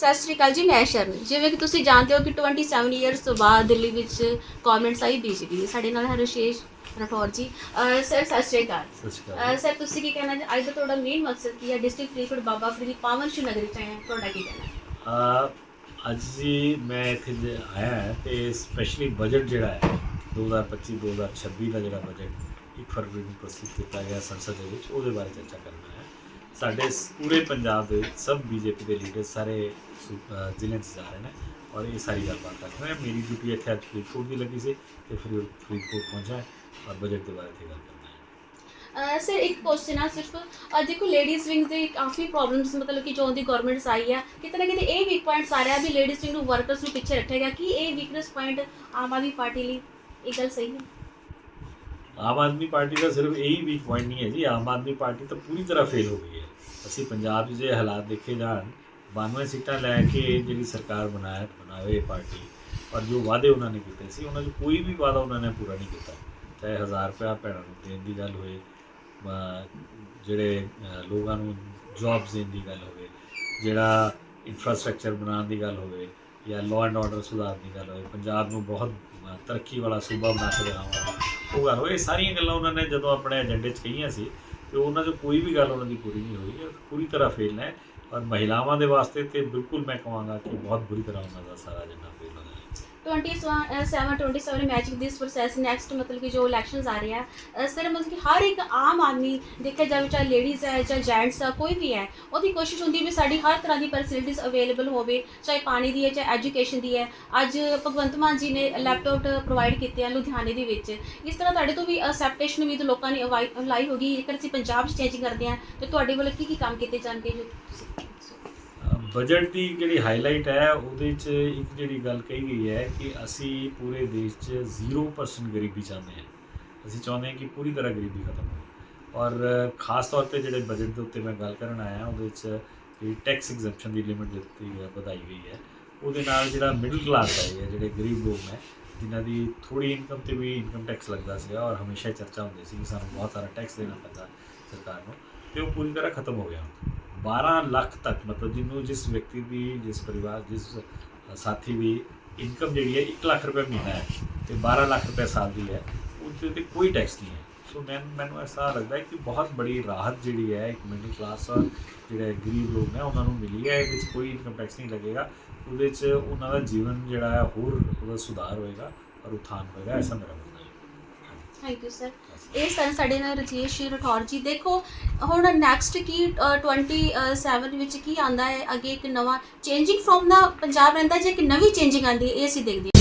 ਅਕਾਲ ਜੀ ਮੈਂ ਸ਼ਰਨ ਜਿਵੇਂ ਕਿ ਤੁਸੀਂ ਜਾਣਦੇ ਹੋ ਕਿ 27 ਇਅਰਸ ਤੋਂ ਬਾਅਦ ਦਿੱਲੀ ਵਿੱਚ ਗਵਰਨਮੈਂਟ ਆਈ ਬੀਜੇਪੀ ਸਾਡੇ ਨਾਲ ਹੈ ਰਸ਼ੇਸ਼ ਰਠੌਰ ਜੀ। ਸਰ ਸਤਿ ਸ਼੍ਰੀ ਅਕਾਲ। ਸਤਿ ਸ਼੍ਰੀ ਸਰ ਤੁਸੀਂ ਕੀ ਕਹਿਣਾ ਅੱਜ ਦਾ ਤੁਹਾਡਾ ਮੇਨ ਮਕਸਦ ਕੀ ਹੈ? ਡਿਸਟ੍ਰਿਕਟ ਫਰੀਦਕੋਟ ਬਾਬਾ ਫਰੀਦ ਪਾਵਨ ਸ਼੍ਰੀ ਨਗਰੀ ਚ ਆਏ ਤੁਹਾਡਾ ਕੀ ਕਹਿਣਾ ਅੱਜ ਜੀ ਮੈਂ ਇੱਥੇ ਆਇਆ ਹੈ ਤੇ ਸਪੈਸ਼ਲੀ ਬਜਟ ਜਿਹੜਾ ਹੈ 2025-2026 ਦਾ ਜਿਹੜਾ ਬਜਟ ਇੱਕ ਫਰਵਰੀ ਨੂੰ ਪ੍ਰਸਤੁਤ ਕੀਤਾ ਗਿਆ ਸੰਸਦ ਦੇ ਵਿੱਚ ਉਹਦੇ ਬਾਰੇ ਚਰਚਾ ਕਰਨਾ ਹੈ। ਸਾਡੇ ਪੂਰੇ ਪੰਜਾਬ ਦੇ ਸਭ ਬੀਜੇਪੀ ਦੇ ਲੀਡਰ ਸਾਰੇ ਜ਼ਿਲ੍ਹੇ 'ਚ ਜਾ ਰਹੇ ਨੇ ਔਰ ਇਹ ਸਾਰੀ ਗੱਲਬਾਤ ਕਰ ਰਹੇ ਮੇਰੀ ਡਿਊਟੀ ਇੱਥੇ ਅੱਜ ਫਰੀਦਕੋਟ ਦੀ ਲੱਗੀ ਸੀ ਤੇ ਫਰੀ ਫਰੀਦਕੋਟ ਪਹੁੰਚਾ ਔਰ ਬਜਟ ਦੇ ਬਾਰੇ ਤੇ ਗੱਲ ਕਰਨਾ ਸਰ ਇੱਕ ਕੁਐਸਚਨ ਆ ਸਿਰਫ। ਅਹ ਦੇਖੋ ਲੇਡੀਜ਼ ਵਿੰਗ ਦੇ ਕਾਫੀ ਪ੍ਰੋਬਲਮਸ ਮਤਲਬ ਕਿ ਜੋ ਦੀ ਗਵਰਨਮੈਂਟ ਆਈ ਹੈ ਕਿਤੇ ਨਾ ਕਿਤੇ ਇਹ ਵੀਕ ਪੁਆਇੰਟਸ ਆ ਰਿਹਾ ਵੀ ਲੇਡੀਜ਼ ਵਿੰਗ ਨੂੰ ਵਰਕਰਸ ਨੂੰ ਪਿੱਛੇ ਰੱਖੇਗਾ ਕਿ ਇਹ ਵੀਕਨੈਸ ਪੁਆਇੰਟ ਆਮ ਆਦਮੀ ਪਾਰਟੀ ਲਈ ਇਹ ਗੱਲ ਸਹੀ ਹੈ? ਆਮ ਆਦਮੀ ਪਾਰਟੀ ਦਾ ਸਿਰਫ ਇਹੀ ਵੀਕ ਪੁਆਇੰਟ ਨਹੀਂ ਹੈ ਜੀ। ਆਮ ਆਦਮੀ ਪਾਰਟੀ ਤਾਂ ਪੂਰੀ ਤਰ੍ਹਾਂ ਫੇਲ ਹੋ ਗਈ ਹੈ। ਅਸੀਂ ਪੰਜਾਬ 'ਚ ਜੇ ਹਾਲਾਤ ਦੇਖੇ ਜਾਣ 92 ਸੀਟਾਂ ਲੈ ਕੇ ਜਿਹੜੀ ਸਰਕਾਰ ਬਣਾਇਆ, ਬਣਾਵੇ ਪਾਰਟੀ, ਪਰ ਜੋ ਵਾਅਦੇ ਉਹਨਾਂ ਨੇ ਕੀਤੇ ਸੀ, ਉਹਨਾਂ 'ਚ ਕੋਈ ਵੀ ਵਾਅਦਾ ਉਹਨਾਂ ਨੇ ਪੂਰਾ ਨਹੀਂ ਕੀਤਾ। ਚਾਹੇ 1000 ਰੁਪਇਆ ਭੈਣਾਂ ਨੂੰ ਦੇਣ ਦੀ ਗੱਲ ਹੋਵੇ ਜਿਹੜੇ ਲੋਕਾਂ ਨੂੰ ਜੌਬਸ ਦੇਣ ਦੀ ਗੱਲ ਹੋਵੇ, ਜਿਹੜਾ ਇਨਫਰਾਸਟ੍ਰਕਚਰ ਬਣਾਉਣ ਦੀ ਗੱਲ ਹੋਵੇ ਜਾਂ ਲਾਅ ਐਂਡ ਆਰਡਰ ਸੁਧਾਰਨ ਦੀ ਗੱਲ ਹੋਵੇ, ਪੰਜਾਬ ਨੂੰ ਬਹੁਤ ਤਰੱਕੀ ਵਾਲਾ ਸੂਬਾ ਬਣਾ ਕੇ ਦਿਖਾਉਣਾ ਉਹ ਗੱਲ ਹੋਏ ਇਹ ਸਾਰੀਆਂ ਗੱਲਾਂ ਉਹਨਾਂ ਨੇ ਜਦੋਂ ਆਪਣੇ ਏਜੰਡੇ 'ਚ ਕਹੀਆਂ ਸੀ, ਤੇ ਉਹਨਾਂ 'ਚੋਂ ਕੋਈ ਵੀ ਗੱਲ ਉਹਨਾਂ ਦੀ ਪੂਰੀ ਨਹੀਂ ਹੋਈ ਪੂਰੀ ਤਰ੍ਹਾਂ ਫੇਲ ਹੈ ਔਰ ਮਹਿਲਾਵਾਂ ਦੇ ਵਾਸਤੇ ਤੇ ਬਿਲਕੁਲ ਮੈਂ ਕਹਾਂਗਾ ਕਿ ਬਹੁਤ ਬੁਰੀ ਤਰ੍ਹਾਂ ਉਹਨਾਂ ਦਾ ਸਾਰਾ agenda 27 27 matching this process next ਮਤਲਬ ਕਿ ਜੋ ਇਲੈਕਸ਼ਨਸ ਆ ਰਹੇ ਆ ਸਰ ਮਤਲਬ ਕਿ ਹਰ ਇੱਕ ਆਮ ਆਦਮੀ ਦੇਖਿਆ ਜਾਵੇ, ਚਾਹੇ ਲੇਡੀਜ਼ ਹੈ ਚਾਹੇ ਜੈਂਟਸ ਆ, ਕੋਈ ਵੀ ਹੈ, ਉਹਦੀ ਕੋਸ਼ਿਸ਼ ਹੁੰਦੀ ਵੀ ਸਾਡੀ ਹਰ ਤਰ੍ਹਾਂ ਦੀ ਫੈਸਿਲਿਟੀਜ਼ ਅਵੇਲੇਬਲ ਹੋਵੇ, ਚਾਹੇ ਪਾਣੀ ਦੀ ਹੈ, ਚਾਹੇ ਐਜੂਕੇਸ਼ਨ ਦੀ ਹੈ। ਅੱਜ ਭਗਵੰਤ ਮਾਨ ਜੀ ਨੇ ਲੈਪਟਾਪ ਪ੍ਰੋਵਾਈਡ ਕੀਤੇ ਆ ਲੁਧਿਆਣੇ ਦੇ ਵਿੱਚ। ਇਸ ਤਰ੍ਹਾਂ ਤੁਹਾਡੇ ਤੋਂ ਵੀ ਅਸੈਪਟੇਸ਼ਨ ਵੀ ਲੋਕਾਂ ਨੇ ਅਪਲਾਈ ਹੋ ਗਈ ਜੇਕਰ ਅਸੀਂ ਪੰਜਾਬ 'ਚ ਚੇਂਜਿੰਗ ਕਰਦੇ ਆ ਤੇ ਤੁਹਾਡੇ ਵੱਲੋਂ ਕੀ ਕੀ ਕੰਮ ਕੀਤੇ ਜਾਣਗੇ ਜੋ ਤੁਸੀਂ? ਬਜਟ ਦੀ ਜਿਹੜੀ ਹਾਈਲਾਈਟ ਹੈ, ਉਹਦੇ 'ਚ ਇੱਕ ਜਿਹੜੀ ਗੱਲ ਕਹੀ ਗਈ ਹੈ ਕਿ ਅਸੀਂ ਪੂਰੇ ਦੇਸ਼ 'ਚ 0% ਗਰੀਬੀ ਚਾਹੁੰਦੇ ਹਾਂ। ਅਸੀਂ ਚਾਹੁੰਦੇ ਹਾਂ ਕਿ ਪੂਰੀ ਤਰ੍ਹਾਂ ਗਰੀਬੀ ਖਤਮ ਹੋਵੇ। ਔਰ ਖਾਸ ਤੌਰ ਤੇ ਜਿਹੜੇ ਬਜਟ ਦੇ ਉੱਤੇ ਮੈਂ ਗੱਲ ਕਰਨ ਆਇਆ, ਉਹਦੇ 'ਚ ਜਿਹੜੀ ਟੈਕਸ ਐਗਜ਼ੈਂਪਸ਼ਨ ਦੀ ਲਿਮਿਟ ਦਿੱਤੀ ਹੈ ਵਧਾਈ ਗਈ ਹੈ। ਉਹਦੇ ਨਾਲ ਜਿਹੜਾ ਮਿਡਲ ਕਲਾਸ ਹੈ ਜਿਹੜੇ ਗਰੀਬ ਲੋਕ ਨੇ ਜਿਨ੍ਹਾਂ ਦੀ ਥੋੜੀ ਇਨਕਮ ਤੇ ਵੀ ਇਨਕਮ ਟੈਕਸ ਲੱਗਦਾ ਸੀਗਾ ਔਰ ਹਮੇਸ਼ਾ ਹੀ ਚਰਚਾ ਹੁੰਦੀ ਸੀ ਕਿ ਸਾਨੂੰ ਬਹੁਤ ਸਾਰਾ ਟੈਕਸ ਦੇਣਾ ਪੈਂਦਾ ਸਰਕਾਰ ਨੂੰ, ਤੇ ਉਹ ਪੂਰੀ ਤਰ੍ਹਾਂ ਖਤਮ ਹੋ ਗਿਆ 12 ਲੱਖ ਤੱਕ, ਮਤਲਬ ਜਿਹਨੂੰ ਜਿਸ ਵਿਅਕਤੀ ਦੀ, ਜਿਸ ਪਰਿਵਾਰ, ਜਿਸ ਸਾਥੀ ਦੀ ਇਨਕਮ ਜਿਹੜੀ ਹੈ 1 ਲੱਖ ਰੁਪਏ ਮਹੀਨਾ ਹੈ ਤੇ 12 ਲੱਖ ਰੁਪਏ ਸਾਲ ਦੀ ਹੈ, ਉਹਦੇ ਤੇ ਕੋਈ ਟੈਕਸ ਨਹੀਂ ਹੈ। ਸੋ ਮੈਂ ਮੈਨੂੰ ਐਸਾ ਲੱਗਦਾ ਹੈ ਕਿ ਬਹੁਤ ਬੜੀ ਰਾਹਤ ਜਿਹੜੀ ਹੈ, ਇੱਕ ਮਿਡਲ ਕਲਾਸ ਔਰ ਜਿਹੜੇ ਗਰੀਬ ਲੋਕ ਨੇ, ਉਹਨਾਂ ਨੂੰ ਮਿਲੀ ਹੈ, ਇਹਦੇ ਵਿੱਚ ਕੋਈ ਇਨਕਮ ਟੈਕਸ ਨਹੀਂ ਲੱਗੇਗਾ। ਉਹਦੇ 'ਚ ਉਹਨਾਂ ਦਾ ਜੀਵਨ ਜਿਹੜਾ ਹੈ, ਹੋਰ ਉਹਦਾ ਸੁਧਾਰ ਹੋਏਗਾ ਔਰ ਉਥਾਨ ਹੋਏਗਾ, ਐਸਾ ਮੇਰਾ ਮੰਨਣਾ ਥੈਂਕ ਯੂ ਸਰ ਇਹ ਸਰ ਸਾਡੇ ਨਾਲ ਰਜੇਸ਼ ਰਠੌਰ ਜੀ ਦੇਖੋ ਹੁਣ ਨੈਕਸਟ ਕੀ ਅ, 27 ਵਿੱਚ ਕੀ ਆਂਦਾ ਹੈ? ਅੱਗੇ ਇੱਕ ਨਵਾਂ ਚੇਂਜਿੰਗ ਫਰੋਮ ਦਾ ਪੰਜਾਬ ਰਹਿੰਦਾ ਜੇ ਇੱਕ ਨਵੀਂ ਚੇਂਜਿੰਗ ਆਂਦੀ ਹੈ? ਇਹ ਅਸੀਂ ਦੇਖਦੇ ਹਾਂ।